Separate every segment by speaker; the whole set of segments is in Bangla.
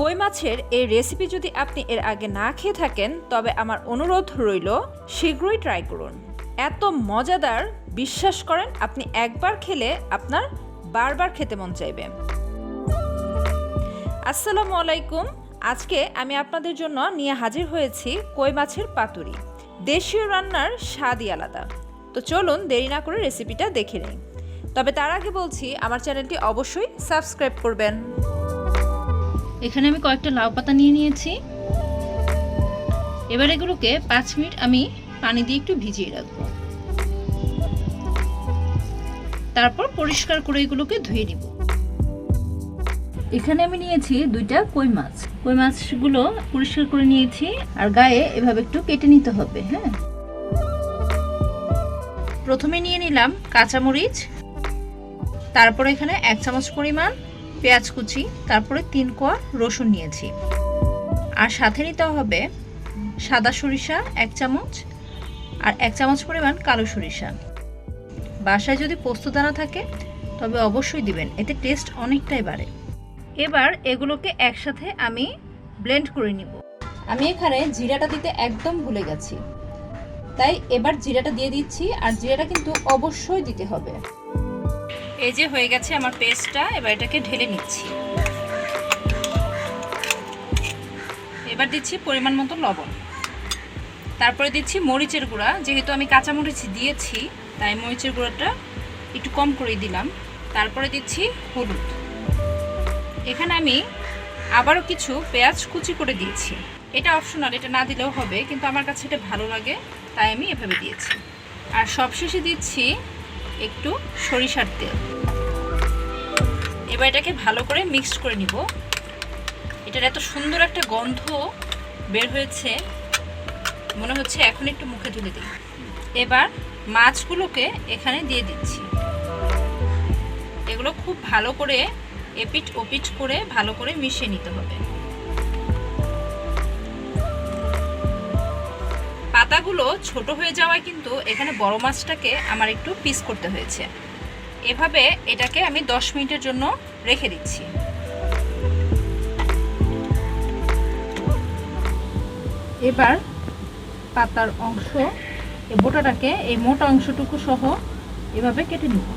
Speaker 1: কই মাছের এই রেসিপি যদি আপনি এর আগে না খেয়ে থাকেন, তবে আমার অনুরোধ রইল, শীঘ্রই ট্রাই করুন। এত মজাদার, বিশ্বাস করেন, আপনি একবার খেলে আপনার বারবার খেতে মন চাইবে। আসসালামু আলাইকুম, আজকে আমি আপনাদের জন্য নিয়ে হাজির হয়েছি কই মাছের পাতুরি। দেশীয় রান্নার স্বাদই আলাদা। তো চলুন দেরি না করে রেসিপিটা দেখে নিই। তবে তার আগে বলছি, আমার চ্যানেলটি অবশ্যই সাবস্ক্রাইব করবেন।
Speaker 2: এখানে আমি কয়েকটা লাউ পাতা নিয়ে নিয়েছি। এবার এগুলোকে পাঁচ মিনিট আমি পানি দিয়ে একটু ভিজিয়ে রাখব। তারপর পরিষ্কার করে এগুলোকে ধুয়ে নিব। এখানে আমি নিয়েছি দুইটা কই মাছ। কই মাছগুলো পরিষ্কার করে নিয়েছি আর গায়ে এভাবে একটু কেটে নিতে হবে হ্যাঁ? প্রথমে নিয়ে নিলাম কাঁচামরিচ। তারপরে এখানে এক চামচ পরিমাণ পেঁয়াজ কুচি, তারপরে তিন কোয়া রসুন নিয়েছি। আর সাথে নিতে হবে সাদা সরিষা এক চামচ আর এক চামচ পরিমাণ কালো সরিষা। বাসায় যদি পোস্তদানা থাকে, তবে অবশ্যই দিবেন, এতে টেস্ট অনেকটাই বাড়ে। এবার এগুলোকে একসাথে আমি ব্লেন্ড করে নিব। আমি এখানে জিরাটা দিতে একদম ভুলে গেছি। তাই এবার জিরাটা দিয়ে দিচ্ছি, আর জিরাটা কিন্তু অবশ্যই দিতে হবে। এই যে হয়ে গেছে আমার পেস্টটা, এবার এটাকে ঢেলে নিচ্ছি। এবার দিচ্ছি পরিমাণ মতো লবণ। তারপরে দিচ্ছি মরিচের গুঁড়া। যেহেতু আমি কাঁচা মরিচ দিয়েছি, তাই মরিচের গুঁড়োটা একটু কম করে দিলাম। তারপরে দিচ্ছি হলুদ। এখানে আমি আবারও কিছু পেঁয়াজ কুচি করে দিয়েছি। এটা অপশনাল, এটা না দিলেও হবে, কিন্তু আমার কাছে এটা ভালো লাগে, তাই আমি এভাবে দিয়েছি। আর সবশেষে দিচ্ছি একটু সরিষার তেল। এবার এটাকে ভালো করে মিক্সড করে নিব। এটার এত সুন্দর একটা গন্ধ বের হয়েছে, মনে হচ্ছে এখন একটু মুখে তুলে দিই। এবার মাছগুলোকে এখানে দিয়ে দিচ্ছি। এগুলো খুব ভালো করে এপিট ওপিট করে ভালো করে মিশিয়ে নিতে হবে। পাতাগুলো ছোট হয়ে যাওয়ায় কিন্তু এখানে বড় মাছটাকে আমার একটু পিস করতে হয়েছে। এভাবে এটাকে আমি 10 মিনিটের জন্য রেখে দিচ্ছি। এবার পাতার অংশ, এই বোটাটাকে এই মোটা অংশটুকু সহ এভাবে কেটে নিব।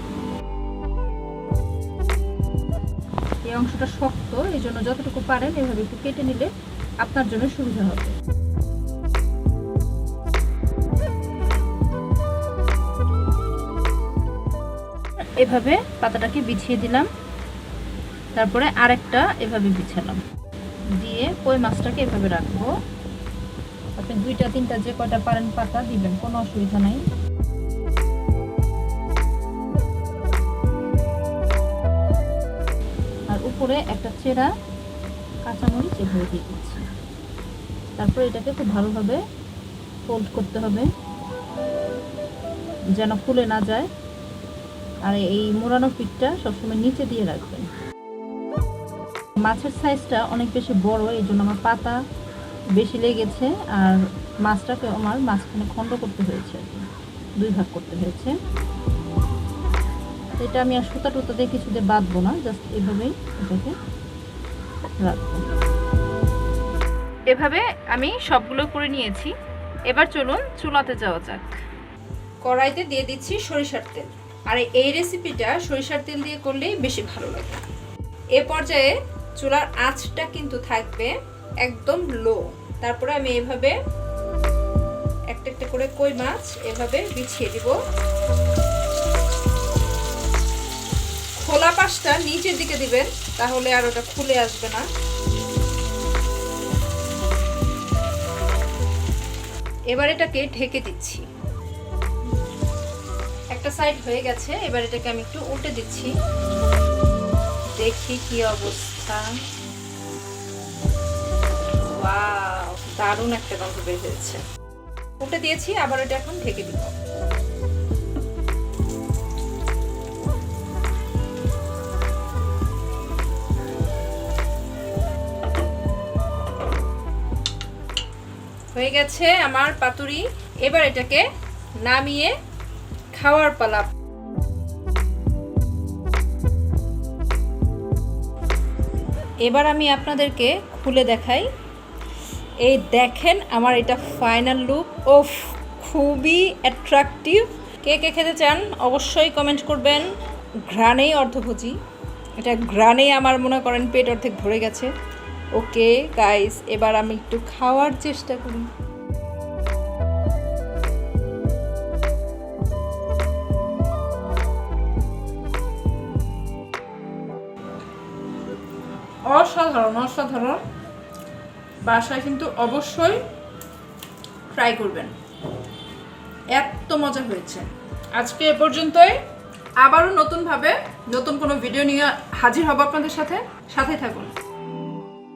Speaker 2: এই অংশটা শক্ত, এই জন্য যতটুকু পারেন এভাবে একটু কেটে নিলে আপনার জন্য সুবিধা হবে। এভাবে পাতাটাকে বিছিয়ে দিলাম। তারপরে আরেকটা এভাবে বিছালাম। দিয়ে কই মাছটাকে এভাবে রাখব। আপনি দুইটা, তিনটা যে কয়টা পারেন পাতা দিবেন, কোনো অসুবিধা নাই। আর উপরে একটা চেরা কাঁচামরিচ এভাবে দিয়ে দিচ্ছি। তারপরে এটাকে খুব ভালোভাবে ফোল্ড করতে হবে। যেন ফুলে না যায়। আর এই মোড়ানো পিঠটা সবসময় নিচে দিয়ে রাখবেন। মাছের সাইজটা অনেক বেশি বড় এই জন্য আমার পাতা বেশি লেগেছে আর মাছটাকে আমার মাঝখানে খণ্ড করতে হয়েছে দুই ভাগ করতে হয়েছে। এটা আমি আর সুতা টুতা দিয়ে কিছু দিয়ে বাঁধবো না জাস্ট এভাবেই এটাকে রাখব। এভাবে আমি সবগুলো করে নিয়েছি। এবার চলুন চুলাতে যাওয়া যাক। কড়াইতে দিয়ে দিচ্ছি সরিষার তেল। আর এই রেসিপিটা সরিষার তেল দিয়ে করলেই বেশি ভালো লাগে। এ পর্যায়ে চুলার আঁচটা কিন্তু থাকবে একদম লো তারপরে আমি এভাবে একটা একটা করে কই মাছ এভাবে বিছিয়ে দিব। খোলা পাশটা নিচের দিকে দিবেন, তাহলে আর ওটা খুলে আসবে না। এবার এটাকে ঢেকে দিচ্ছি। একটা সাইড হয়ে গেছে, এবার এটাকে আমি একটু উল্টে দিচ্ছি। দেখি কি অবস্থা। দারুণ একটা গন্ধ বের হয়েছে। উল্টে দিয়েছি, আবার এটা এখন ঢেকে দিব। হয়ে গেছে আমার পাতুরি। এবার এটাকে নামিয়ে খাওয়ার পালা।
Speaker 1: এবার আমি আপনাদেরকে খুলে দেখাই। এই দেখেন আমার এটা ফাইনাল লুক ও খুবই অ্যাট্রাকটিভ কে কে খেতে চান অবশ্যই কমেন্ট করবেন। ঘ্রাণেই অর্ধভোজি। এটা ঘ্রাণেই আমার মনে করেন পেট অর্ধেক ভরে গেছে। ওকে গাইস এবার আমি একটু খাওয়ার চেষ্টা করি। অসাধারণ অসাধারণ। বাসায় কিন্তু অবশ্যই ট্রাই করবেন। এত মজা হয়েছে। আজকে এ পর্যন্তই। আবারও নতুনভাবে নতুন কোনো ভিডিও নিয়ে হাজির হব আপনাদের সাথে। সাথে থাকুন।